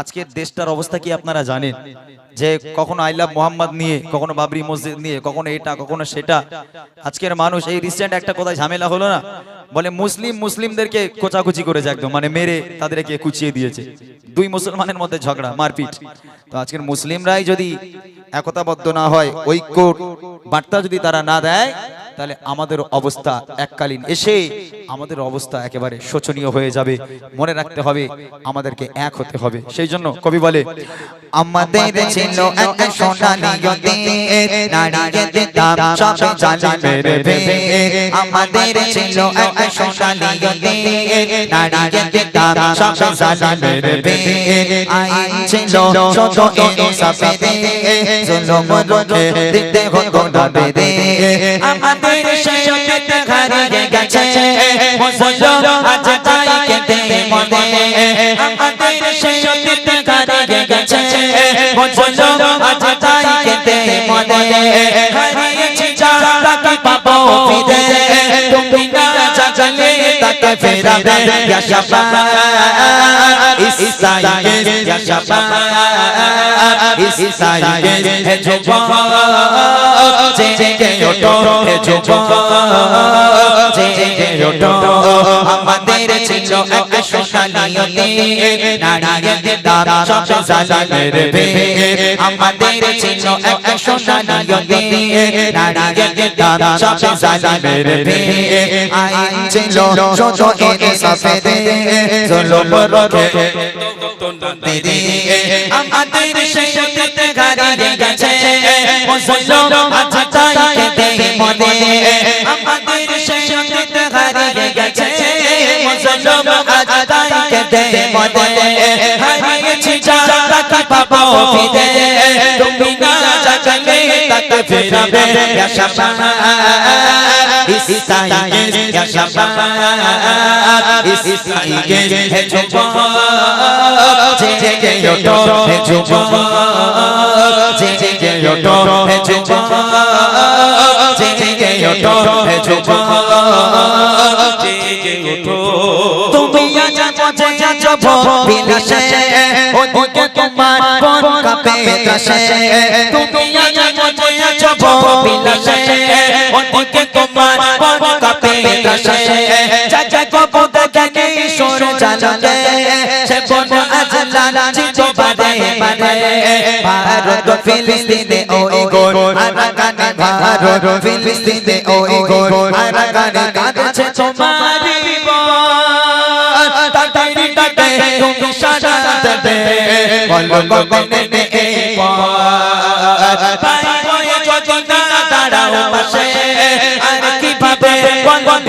আজকের দেশটার অবস্থা কি আপনারা জানেন? যে কখনো আই লাভ মোহাম্মদ নিয়ে, কখনো বাবরি মসজিদ নিয়ে, কখনো এটা, কখনো সেটা। আজকের মানুষ এই রিসেন্ট একটা কোথায় ঝামেলা হলো না? বলে মুসলিম মুসলিমদেরকে কোচাকুচি করেছে একদম মানে মেরে তাদেরকে কুচিয়ে দিয়েছে। দুই মুসলমানের মধ্যে ঝগড়া, মারপিট। তো আজকের মুসলিমরাই যদি একতাবদ্ধ না হয় ঐক্য বার্তা যদি তারা না দেয় তাহলে আমাদের অবস্থা এককালীন। এসে আমাদের অবস্থা একেবারে শোচনীয় হয়ে যাবে। মনে রাখতে হবে আমাদেরকে এক হতে হবে। সেই জন্য কবি বলে আমাদের ছিল এক সোনালী নারীদের দাম সব জালিমের ভেবে আমাদের ছিল এক সোনালী নারীদের দাম সব জালিমের ভেবে আইন ছিল ছোট ইনসাফে জুলুম রোধে দিতে হতো না বেদে আমাদের সেই হারিয়ে গেছে। মুসলমান আজ তাই কেঁদে মনে। আমাদের সেই হারিয়ে গেছে। মুসলমান আজ তাই কেঁদে মনে। হারিয়েছি যারা তাকে পাবো ফিরে। তুমি না জাগলে তাকে ফেরাবে ইয়া শাবাব ইসাইকে ইয়া শাবাব ইসাইকে হে যুবক, জেগে ওঠো। হে যুবক জেগে ওঠো আমাদের ছিল এক সোনালিয়তে নারীদের দাম সব জালিমের ভেবে আমাদের ছিল এক সোনালিয়তে নারীদের দাম সব জালিমের ভেবে আইন ছিল ছোট ইনসাফে জুলুম রোধে দিদি আমাদের সেই অতীত হারিয়ে গেছে মুসলমান আজ তাই কেঁদে মনে আমাদের সেই অতীত হারিয়ে গেছে মুসলমান আজ তাই কেঁদে মনে হারিয়েছি যারা কি পাবো ফিরে তুমি না জাগলে তাকে ফেরাবে ইয়া শাবাব ইসাইকে ইয়া শাবাব ইসাইকে হে যুবক জেগে ওঠো হে যুবক জেগে ওঠো হে যুবক জেগে ওঠো হে যুবক জেগে ওঠো তুমি আজ মজে যাব বিলাসে ওদিকে তোমার কোন কাপে দাসে তুমি আজ মজে যাব বিলাসে ওদিকে তোমার কোন কাপে দাসে চাচা কবু দেখে কিশোর চালাতে সে বন আজ লালাচি তো বাদে বাদে ভারত ফিলিস্তিনে ওই আরাকানে ভারত ফিলিস্তিনে ওই গোর আরাকানে কাঁদছে তোমারি বল তাতারি তাতে তুমি সারা দেবে বল গগনে নে এই পথ পাই হয়ে যদি না দাঁড়াও পাশে আর কীভাবে কোন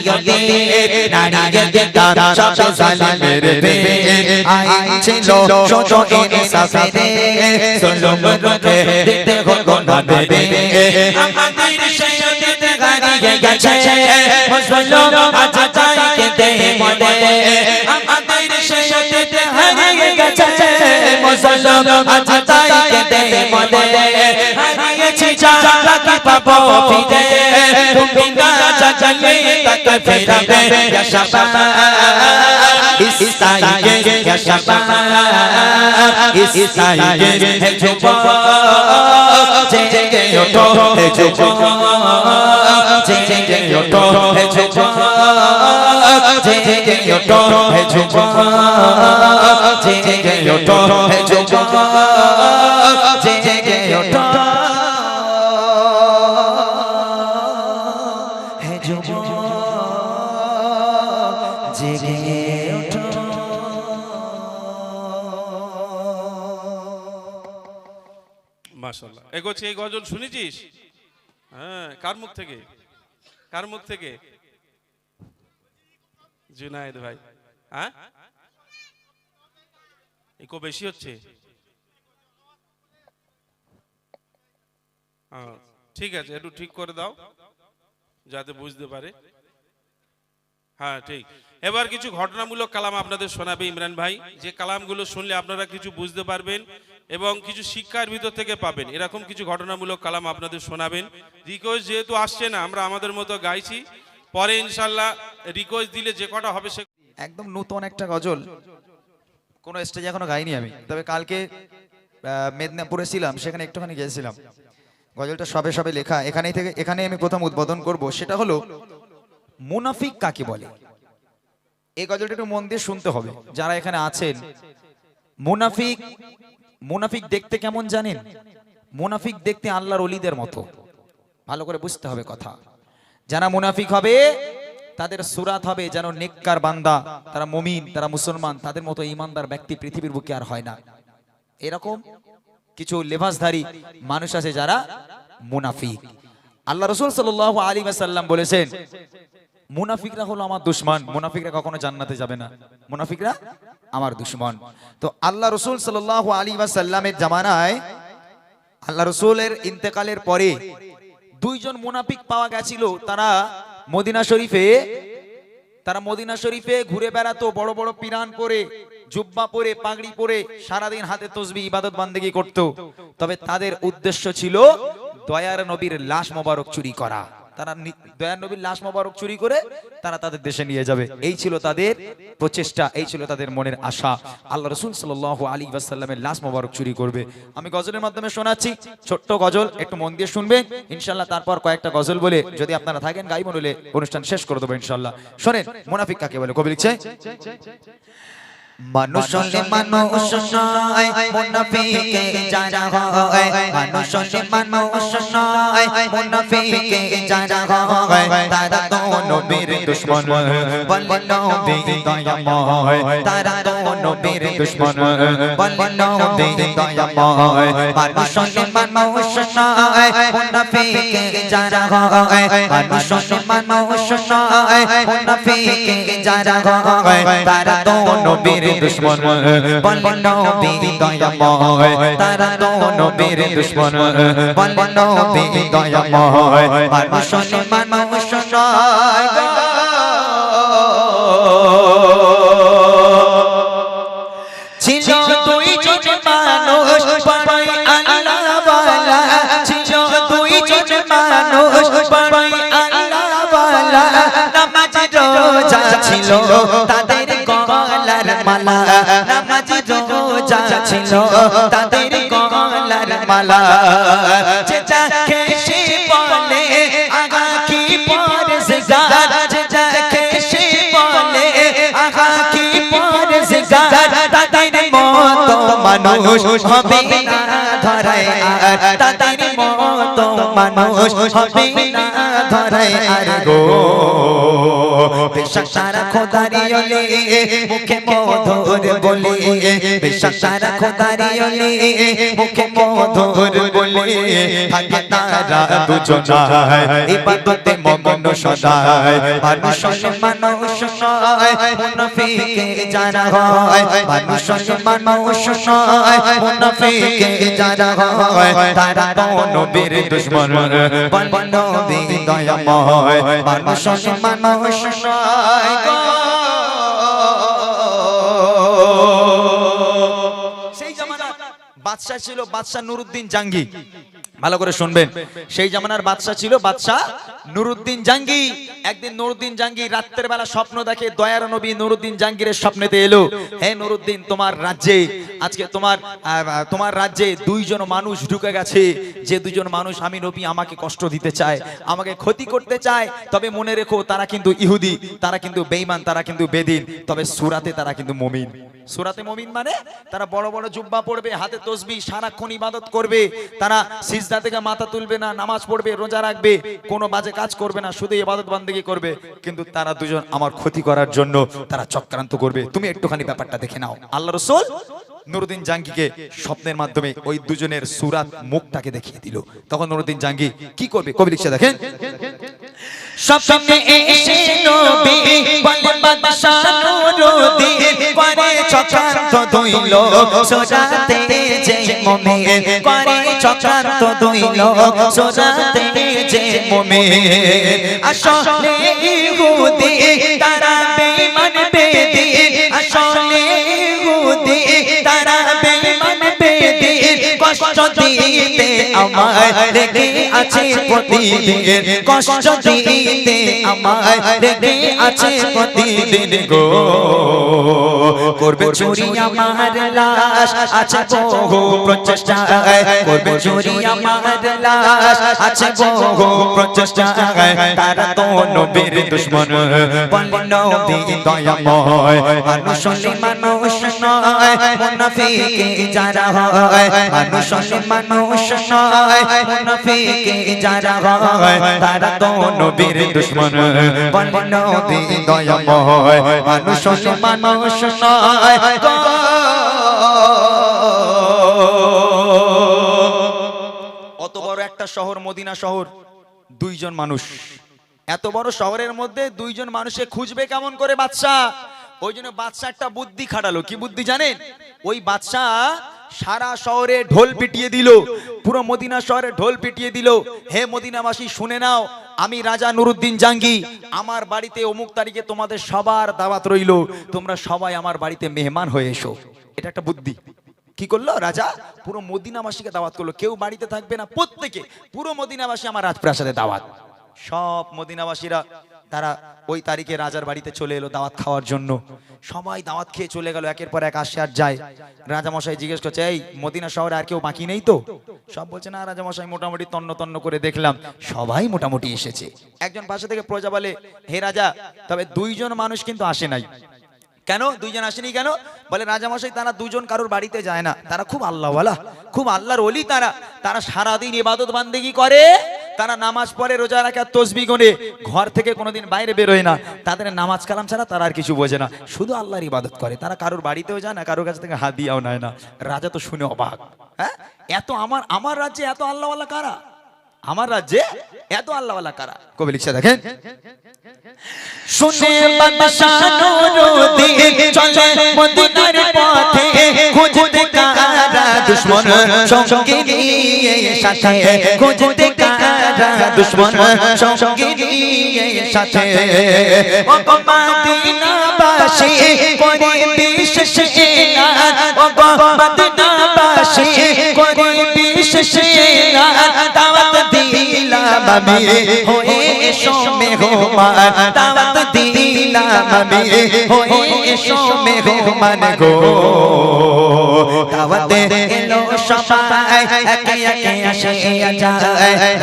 সোনালী নদী নারীদের দাদা সব জালিমের ভেবে আইন ছিল ইনসাফে জুলুম রোধে দিতে হতো না আমাদের সেই অতীত গেছে মুসলমান আজ তাই কেঁদে মনে আমাদের সেই হারিয়ে গেছে মুসলমান আজ তাই কেঁদে মনে যারা কি পাবো ফিরে তুমি না জাগলে তাকে ফেরাবে ইয়া শাবাব ইসাইকে ইয়া শাবাব ইসাইকে হে যুবক জেগে ওঠো হে যুবক জেগে ওঠো হে যুবক জেগে ওঠো হে যুবক জেগে ওঠো হে যুবক মাশাল্লাহ এই গজল শুনেছিস? হ্যাঁ কার মুখ থেকে? কার মুখ থেকে? জুনায়েদ ভাই। হ্যাঁ? বেশি হচ্ছে? ঠিক আছে, একটু ঠিক করে দাও, যাতে বুঝতে পারে। হ্যাঁ ঠিক। এবার কিছু ঘটনামূলক কালাম আপনাদের শোনাবে ইমরান ভাই। যে কালামগুলো শুনলে আপনারা কিছু বুঝতে পারবেন। এবং কিছু শিক্ষার ভিতর থেকে পাবেন। এরকম কিছু ঘটনামূলক কালাম আপনাদের শোনাবেন। রিকোয়েস্ট যেহেতু আসছে না, আমরা আমাদের মতো গাইছি। পরে ইনশাল্লাহ রিকোয়েস্ট দিলে যে কটা হবে সে একদম নতুন একটা গজল। কোনো স্টেজে এখনও গাইনি আমি। তবে কালকে মেদিনীপুরে ছিলাম, সেখানে একটুখানি গিয়েছিলাম গজলটা সবে সবে লেখা। এখানেই থেকে এখানে আমি প্রথম উদ্বোধন করব। সেটা হলো, মুনাফিক কাকে বলে? এই গজলটা একটু মন দিয়ে শুনতে হবে। যারা এখানে আছেন, মুনাফিক মুনাফিক দেখতে কেমন জানেন? মুনাফিক দেখতে আল্লাহর অলিদের মতো। ভালো করে বুঝতে হবে কথা। যারা মুনাফিক হবে, তাদের সুরাত হবে যেন নেককার বান্দা, তারা মমিন, তারা মুসলমান, তাদের মতো ইমানদার ব্যক্তি পৃথিবীর বুকে আর হয় না। এরকম কিছু লেবাসধারী মানুষ আছে যারা মুনাফিক। আল্লাহ রসুল সাল আলী সাল্লাম বলেছেন, মুনাফিকরা হলো আমার দুশ্মন, মুনাফিকরা কখনো জান্নাতে যাবে না। মুনাফিকরা আমার দুশ্মন। তো আল্লাহ রসুল সাল আলী সাল্লামের জামানায় আল্লাহ রসুলের ইন্তেকালের পরে দুইজন মুনাফিক পাওয়া গেছিল। তারা মদিনা শরীফে, তারা মদিনা শরীফে ঘুরে বেড়াতো, বড় বড় পিরান পরে, জুব্বা পরে, পাগড়ি পরে, সারাদিন হাতে তসবি, ইবাদত, বান্দেগি করত। তবে তাদের উদ্দেশ্য ছিল দয়ার নবীর লাশ মোবারক চুরি করা। তারা নি- নবীর লাশ মোবারক চুরি করে তারা তাদের দেশে নিয়ে যাবে। এই ছিল তাদের প্রচেষ্টা, এই ছিল তাদের মনের আশা। আল্লাহ রসুল সাল আলী ওয়াসাল্লামের লাশ মোবারক চুরি করবে। আমি গজলের মাধ্যমে শোনাচ্ছি, ছোট্ট গজল, একটু মন দিয়ে শুনবেন। ইনশাল্লাহ তারপর কয়েকটা গজল বলে যদি আপনারা থাকেন গাইব, নইলে অনুষ্ঠান শেষ করে দেবো ইনশাল্লাহ শোনেন, মোনাফিক কাকে বলে? কবি লিখছে মানুষ হলে মানুষ নয় মুনাফিকে যারা হয় মানুষ হলে মানুষ নয় মুনাফিকে যারা হয় তারা তো নবীর দুশ্মন বলে নবী দয়াময় তারা তো নবীর দুশ্মন বলে নবী দয়াময় মানুষ হলে মানুষ নয় মুনাফিকে যারা হয় মানুষ হলে মানুষ নয় মুনাফিকে যারা হয় তারা তো নবীর দুশ্মন বলে নবী দয়াময় তারা তো নবীর দুশ্মন বলে নবী দয়াময় মানুষ মানুষ নয় ছিল দুই জন মানুষ পড়াই আল্লাহ ছিল দুই জন মানুষ পড়াই আল্লাহ নামাজ রোজা ছিল তাদের গলার মালা। নামাজ রোজা ছিল তাদের গলার মালা। চেচা খেসে বলে আগা কি পরে সেগার চেচা খেসে বলে আগা কি পরে সেগার তাদের মতো মানুষ হবে না ধরায়। আর তাদের মতো মানুষ হবে না আর গো। বেশক সারা খোদারি মুখে মধুর বলে। সারা খোদারি ওলে মুখে মধুর বলে থাকে তারা দুজনায়। ইবাদতে মগ্ন সদায়, মানুষ মানুষ মুনাফিকে যারা হয়, মানুষ মানুষ মুনাফিকে যারা হয়, তারা তো নবীর দুশ্মন, বল নবী দয়াময়, মানুষ মানুষ নয় বাদশাহ ছিল বাদশাহ নুরুদ্দিন জাঙ্গি। ভালো করে শুনবেন। সেই জামানার বাদশাহ ছিল বাদশাহ নুরুদ্দিন জাঙ্গি। একদিন নুরুদ্দিন জাঙ্গি রাত্রের বেলা স্বপ্ন দেখে দয়ার নবী নুরুদ্দিন জাঙ্গিরের স্বপ্নেতে এলো। হে নুরুদ্দিন, তোমার রাজ্যে, আজকে তোমার তোমার রাজ্যে দুইজন মানুষ ঢুকে গেছে। যে দুজন মানুষ আমি নবী, আমাকে কষ্ট দিতে চায়, আমাকে ক্ষতি করতে চায়, তবে মনে রেখো তারা কিন্তু ইহুদি, তারা কিন্তু বেঈমান, তারা কিন্তু বেদিন, তবে সুরাতে তারা কিন্তু মমিন। সুরাতে মমিন মানে তারা বড় বড় জুব্বা পড়বে, হাতে তসবি, সারাক্ষণ ইবাদত করবে, তারা সিজদা থেকে মাথা তুলবে না, নামাজ পড়বে, রোজা রাখবে, কোনো বাজে কাজ করবে না, শুধু ইবাদত বান্দেগি করবে, কিন্তু তারা দুজন আমার ক্ষতি করার জন্য তারা চক্রান্ত করবে। তুমি একটুখানি ব্যাপারটা দেখে নাও। আল্লাহ রসুল নুরুদ্দিন জাঙ্গিকে স্বপ্নের মাধ্যমে ওই দুজনের সুরাত মুখটাকে দেখিয়ে দিল। তখন নুরুদ্দিন জাঙ্গি কি করবে? কবি লিখছে, দেখেন। তারা আমায় রেখে আছে প্রতিদিন কষ্ট দিতে, আমায় রেখে আছে প্রতিদিন গো। করবে চুরি আমার লাশ, আছে বহু প্রচেষ্টা করবে চুরি আমার লাশ, আছে বহু প্রচেষ্টা তারা তো নবীর দুশ্মন বলে নবী দয়াময় মানুষ মানুষ নয়, মুনাফিকে যারা হয় মানুষ মানুষ নয়। অত বড় একটা শহর, মদিনা শহর, দুইজন মানুষ। এত বড় শহরের মধ্যে দুইজন মানুষে খুঁজবে কেমন করে বাদশা ওই জন্য বাদশা একটা বুদ্ধি খাটালো। কি বুদ্ধি জানেন? ওই বাদশা সারা শহরে ঢোল পিটিয়ে দিল, পুরো মদিনা শহরে ঢোল পিটিয়ে দিল। হে মদিনাবাসী, শুনে নাও, আমি রাজা নুরুদ্দিন জাঙ্গি, আমার বাড়িতে অমুক তারিখে তোমাদের সবার দাওয়াত রইল। তোমরা সবাই আমার বাড়িতে মেহমান হয়ে এসো। এটা একটা বুদ্ধি। কি করল রাজা? পুরো মদিনাবাসীকে দাওয়াত করল। কেউ বাড়িতে থাকবে না, প্রত্যেকে। পুরো মদিনাবাসী আমার রাজপ্রাসাদে দাওয়াত। সব মদিনাবাসীরা তারা ওই তারিখে রাজার বাড়িতে চলে এলো দাওয়াত খাওয়ার জন্য। সবাই দাওয়াত খেয়ে চলে গেল, একের পর এক আসে আর যায়। রাজামশাই জিজ্ঞেস করছে, এই, মদিনা শহরে আর কেউ বাকি নেই তো? সব বলছে, না রাজামশাই, মোটামুটি তন্ন তন্ন করে দেখলাম। সবাই মোটামুটি এসেছে। একজন পাশে থেকে প্রজা বলে, হে রাজা, তবে দুইজন মানুষ কিন্তু আসে নাই। কেন? দুইজন আসেনি কেন? বলে, রাজামশাই, তারা দুজন কারোর বাড়িতে যায় না। তারা খুব আল্লাহওয়ালা, খুব আল্লাহর অলি তারা। তারা সারাদিন ইবাদত বান্দেগি করে তারা নামাজ পড়ে, রোজা রাখে তসবি গনে। ঘর থেকে কোনোদিন বাইরে বেরোয় না। তাদের নামাজ কালাম ছাড়া তারা আর কিছু বোঝে না। শুধু আল্লাহর ইবাদত করে। তারা কারোর বাড়িতেও যায় না, কারোর কাছ থেকে হাত দিয়াও নেয় না। রাজা তো শুনে অবাক। হ্যাঁ? এত আমার আমার রাজ্যে এত আল্লাহওয়ালা কারা? আমার রাজ্যে এত আল্লাহওয়ালা কারা? কবি লিখছে, দেখেন। শুনে বাদশাহ নুরুদ্দিন চলে মদিনার পথে। দুশ্মন সঙ্গে নিয়ে সাথে খুঁজতে কারা? দুশ্মন সঙ্গে নিয়ে সাথে ও গো মদিনাবাসী করে বিশেষ এলান ও গো মদিনাবাসী করে বিশেষ এলান দাওয়াত দিলাম আমি, হয়ে এসো মেহমান, দাওয়াত দিলাম আমি হয়ে এসো মেহমান গো। দাওয়াতে এলো সবাই, একে একে আসে যায়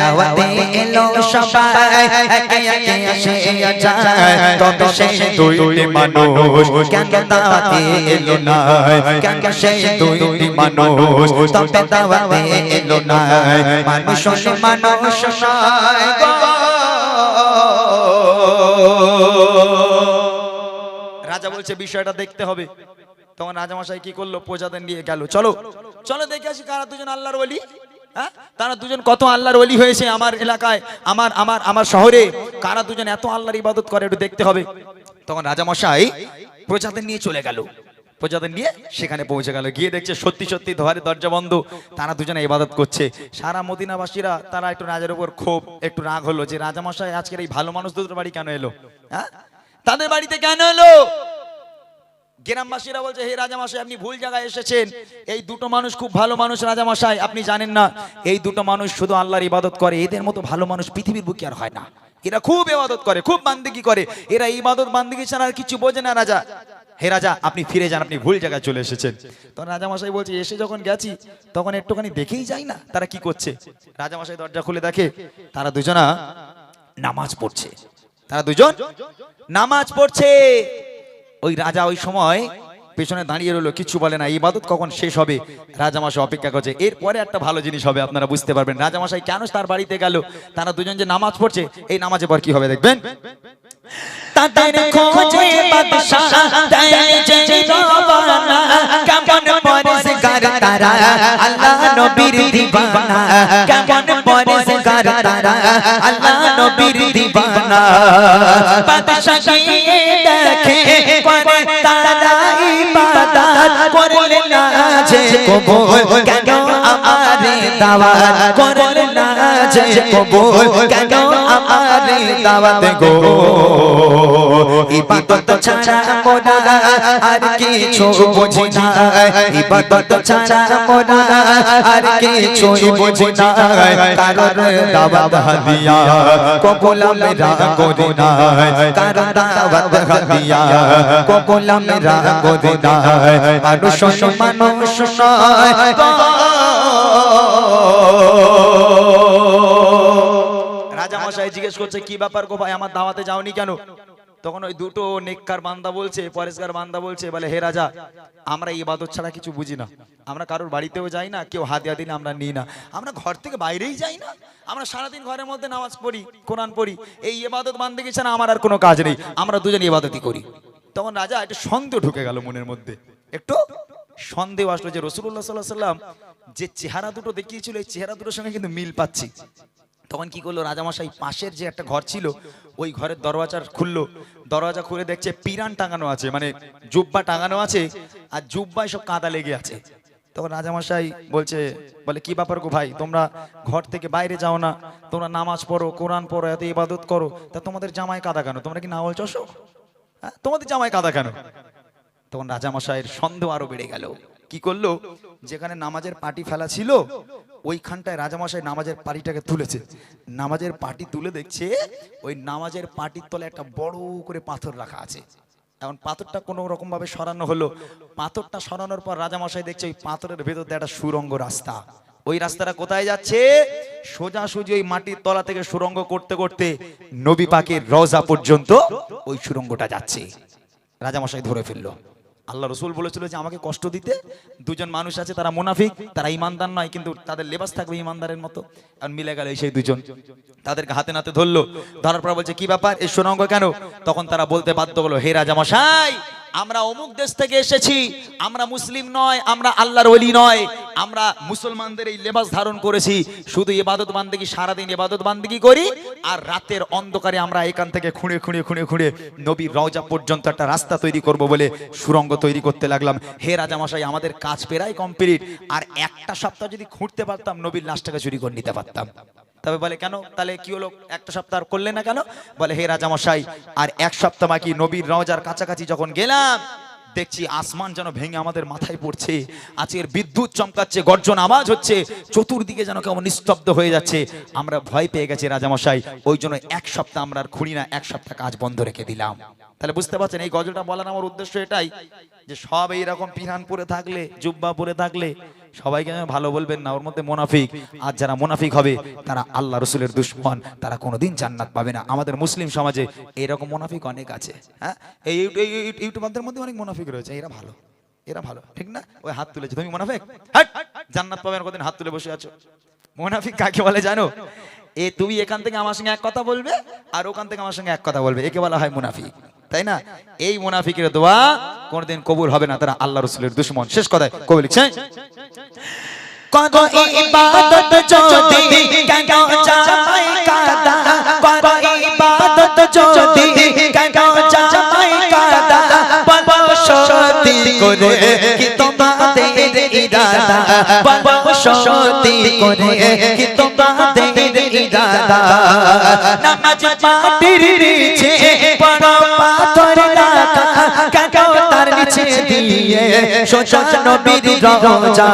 দাওয়াতে এলো সবাই, একে একে আসে যায় তবে সেই দুইটি মানুষ, কেন দাওয়াতে এলো না কেন সেই দুইটি মানুষ, তবে দাওয়াতে এলো না মানুষ মানুষ নয় রাজা বলছে, বিষয়টা দেখতে হবে। তখন রাজামশাই কি করল? প্রজাদের নিয়ে গেল। চলো চলো দেখে আসি কারা দুজন আল্লাহর বলি হ্যাঁ? তারা দুজন কত আল্লাহর ওলি হয়েছে আমার এলাকায়, আমার আমার আমার শহরে। কারা দুজন এত আল্লাহর ইবাদত করে, একটু দেখতে হবে। তখন রাজামশাই প্রজাদের নিয়ে চলে গেল। প্রজাদের নিয়ে সেখানে পৌঁছে গেল। গিয়ে দেখছে সত্যি সত্যি ধরে দরজা বন্ধ। তারা দুজনে ইবাদত করছে। সারা মদিনাবাসীরা, তারা একটু রাজার উপর ক্ষোভ, একটু রাগ হলো যে, রাজামশাই, আজকের এই ভালো মানুষ দুটোর বাড়ি কেন এলো? হ্যাঁ? তাদের বাড়িতে কেন এলো? গ্রামবাসীরা বলছে, হে রাজামশাই, আপনি ভুল জায়গায় এসেছেন। এই দুটো মানুষ খুব ভালো মানুষ, রাজামশাই। আপনি জানেন না, এই দুটো মানুষ শুধু আল্লাহর ইবাদত করে। এদের মতো ভালো মানুষ পৃথিবীর বুকে আর হয় না। এরা খুব ইবাদত করে, খুব বান্দিগি করে। এরা ইবাদত বান্দিগি ছাড়া আর কিছু বোঝে না রাজা। হে রাজা, আপনি ফিরে যান, আপনি ভুল জায়গায় চলে এসেছেন। তখন রাজামশাই বলছে, এসে যখন গেছি, তখন একটুখানি দেখেই যাই না, তারা কি করছে? রাজামশাই দরজা খুলে দেখে, তারা দুজনা নামাজ পড়ছে। তারা দুজন নামাজ পড়ছে। ওই রাজা ওই সময় পেছনে দাঁড়িয়ে রইল কিছু বলে না ইবাদত কখন শেষ হবে? রাজামশাই অপেক্ষা করছে, এরপরে একটা ভালো জিনিস হবে, আপনারা বুঝতে পারবেন। রাজামশাই, কেন তার বাড়িতে গেল? তারা দুজন যে নামাজ পড়ছে, এই নামাজে পর কি হবে, দেখবেন? তাদের খোঁজে বাদশাহ দেয় যে রবানা কেমন পরেশগার তারা? আল্লাহ নবীর দিবানা। কেমন পরেজগার তারা? আল্লাহ নবীর দিবানা। বাদশাহ গিয়ে দেখে, করে তারা ইবাদত করলে না যে কবুল। কেন আমারে দাওয়াত করলে না যে কবুল? কেন দাওয়াত গো ইবাদত ছাড়া মোরা আর কিছু বুঝি না। ইবাদত ছাড়া মোরা আর কিছু বুঝি না। কারণ দাওয়াত হাদিয়া কবুল মেরা করি না। কারণ দাওয়াত হাদিয়া কবুল মেরা করি না। মানুষ মানুষ নয়। মশাই জিজ্ঞেস করছে, কি ব্যাপার গো ভাই, আমার দাওয়াতে যাওনি কেন? তখন ওই দুটো নেককার বান্দা বলছে পরেশকার বান্দা বলছে, বলে, হে রাজা, আমরা ইবাদত ছাড়া কিছু বুঝি না। আমরা কারোর বাড়িতেও যাই না, কেউ হাতিয়া দিলে আমরা নিই না। আমরা ঘর থেকে বাইরেই যাই না। আমরা সারাদিন ঘরের মধ্যে নামাজ পড়ি, কোরআন পড়ি। এই ইবাদত বান্দেগি ছাড়া আমার আর কোনো কাজ নেই। আমরা দুজন ইবাদতই করি। তখন রাজা একটু সন্দেহ ঢুকে গেল মনের মধ্যে। একটু সন্দেহ আসলো যে রসুল্লাহ সাল্লাহ সাল্লাম যে চেহারা দুটো দেখিয়েছিল, এই চেহারা দুটোর সঙ্গে কিন্তু মিল পাচ্ছি। তখন কি করল রাজামশাই? পাশের যে একটা ঘর ছিল, ওই ঘরের দরওয়াজা খুললো। দরওয়াজা খুলে দেখছে পিরান টাঙানো আছে মানে জুব্বা টাঙানো আছে, আর জুব্বায় সব কাদা লেগে আছে। তখন রাজামশাই বলছে, বলে, কি ব্যাপার গো ভাই? তোমরা ঘর থেকে বাইরে যাও না। তোমরা নামাজ পড়ো, কোরআন পড়ো, এত ইবাদত করো। তা তোমাদের জামায় কাদা কেন? তোমরা কি নাওয়াল চষো? হ্যাঁ তোমাদের জামায় কাদা কেন? তখন রাজামশাইয়ের সন্দেহ আরও বেড়ে গেল। কি করল? যেখানে নামাজের পাটি ফেলা ছিল, ওইখানটায় রাজামশাই নামাজের পাটিটাকে তুলেছে। নামাজের পাটি তুলে দেখছে, ওই নামাজের পাটির তলে একটা বড় করে পাথর রাখা আছে। এখন পাথরটা কোনো রকম ভাবে সরানো হলো। পাথরটা সরানোর পর রাজামশাই দেখছে ওই পাথরের ভেতর দিয়ে একটা সুরঙ্গ রাস্তা। ওই রাস্তাটা কোথায় যাচ্ছে? সোজাসুজি ওই মাটির তলা থেকে সুরঙ্গ করতে করতে নবী পাকের রওজা পর্যন্ত ওই সুরঙ্গটা যাচ্ছে। রাজামশাই ধরে ফেলল। আল্লাহ রসুল বলেছিল যে আমাকে কষ্ট দিতে, দুজন মানুষ আছে, তারা মুনাফিক, তারা ইমানদার নয়, কিন্তু তাদের লেবাস থাকবে ইমানদারের মতো। আর মিলে গেল সেই দুজন। তাদেরকে হাতে নাতে ধরলো। ধরার পর বলছে, কি ব্যাপার? এই সুরঙ্গ কেন? তখন তারা বলতে বাধ্য হলো, হে রাজামশাই আমরা অমুক দেশ থেকে এসেছি, আমরা মুসলিম নয়, আমরা আল্লাহর ওলি নয়, আমরা মুসলমানদের এই লেবাস ধারণ করেছি, শুধু ইবাদত বান্দেগি, সারাদিন ইবাদত বান্দেগি করি, আর রাতের অন্ধকারে আমরা এখান থেকে খুঁড়ে খুঁড়ে খুঁড়ে খুঁড়ে নবীর রওজা পর্যন্ত একটা রাস্তা তৈরি করব বলে সুরঙ্গ তৈরি করতে লাগলাম। হে রাজামশাই, আমাদের কাজ পেরাই কমপ্লিট আর একটা সপ্তাহ যদি খুঁড়তে পারতাম, নবীর লাশটাকে চুরি করে নিতে পারতাম। তবে বলে, কেন? তাহলে কি হলো? একটা সপ্তাহ করলে না কেন? বলে, হে রাজামশাই, আর এক সপ্তাহ বাকি, নবীর রওজার কাছাকাছি যখন গেলাম, দেখছি আসমান যেন ভেঙে আমাদের মাথায় পড়ছে। আজকের বিদ্যুৎ চমকাচ্ছে, গর্জন আওয়াজ হচ্ছে, চতুর্দিকে যেন কেমন নিস্তব্ধ হয়ে যাচ্ছে। আমরা ভয় পেয়ে গেছি রাজামশাই। ওই জন্য এক সপ্তাহ আমরা আর খুঁড়ি না, এক সপ্তাহ কাজ বন্ধ রেখে দিলাম। তাহলে বুঝতে পারছেন, এই গজলটা বলার আমার উদ্দেশ্য এটাই যে সব এইরকম পিরান পরে থাকলে জুব্বা পরে থাকলে সবাইকে ভালো বলবেন না, ওর মধ্যে মোনাফিক। আর যারা মোনাফিক হবে, তারা আল্লাহ রসুলের দুশ্মন, তারা কোনোদিন জান্নাত পাবে না। আমাদের মুসলিম সমাজে এরকম মোনাফিক অনেক আছে হ্যাঁ? এই ইউ- এই ইউটিউবারদের মধ্যে অনেক মোনাফিক রয়েছে, এরা ভালো এরা ভালো, ঠিক না? ওই হাত তুলেছে, তুমি মোনাফিক? জান্নাত পাবে না, কদিন হাত তুলে বসে আছো। মোনাফিক কাকে বলে জানো? এ, তুমি এখান থেকে আমার সঙ্গে এক কথা বলবে, আর ওখান থেকে আমার সঙ্গে এক কথা বলবে। একে বলা হয় মুনাফিক, তাই না? এই মুনাফিকের দোয়া কোনদিন কবুল হবে না তারা আল্লাহ রসুলের দুশ্মন। শেষ কথায় কবি লিখছে সত্যি করে কি তোমাদের ইরাদা। বলো সত্যি করে কি তোমাদের ইরাদা? নামাজ পাটির নিচে বড় পাথর রাখা কেন তার নিচে দিয়ে, সোজা নবীর রওজা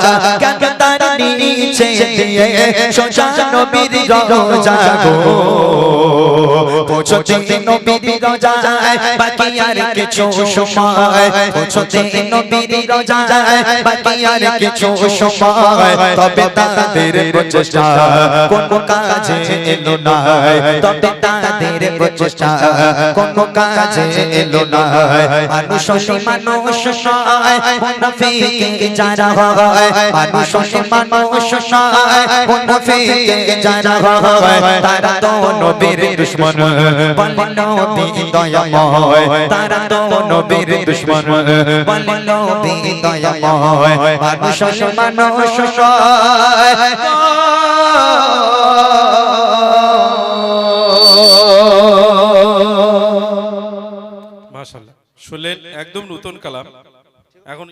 কেন তার নিচে দিয়ে, সোজা নবীর রওজা গো। পৌঁছতে নবীর রওজা বাকি আর কিছু সময়। পৌঁছতে নবীর রওজা বাকি আর কিছু সময় তবে তাদের প্রচেষ্টা। কোন কাজে এলো না। তবে তাদের প্রচেষ্টা। কোন কাজে এলো না। মানুষ মানুষ নয় যারা হয়, মানুষ মানুষ মুনাফিকে যারা হয়, তারা তো নবীর দুশমন। বলে নবী দয়াময়। তারা তো নবীর দুশমন। বলে নবী দয়াময়। মানুষ মানুষ শুনলেন একদম নতুন কালাম। এখন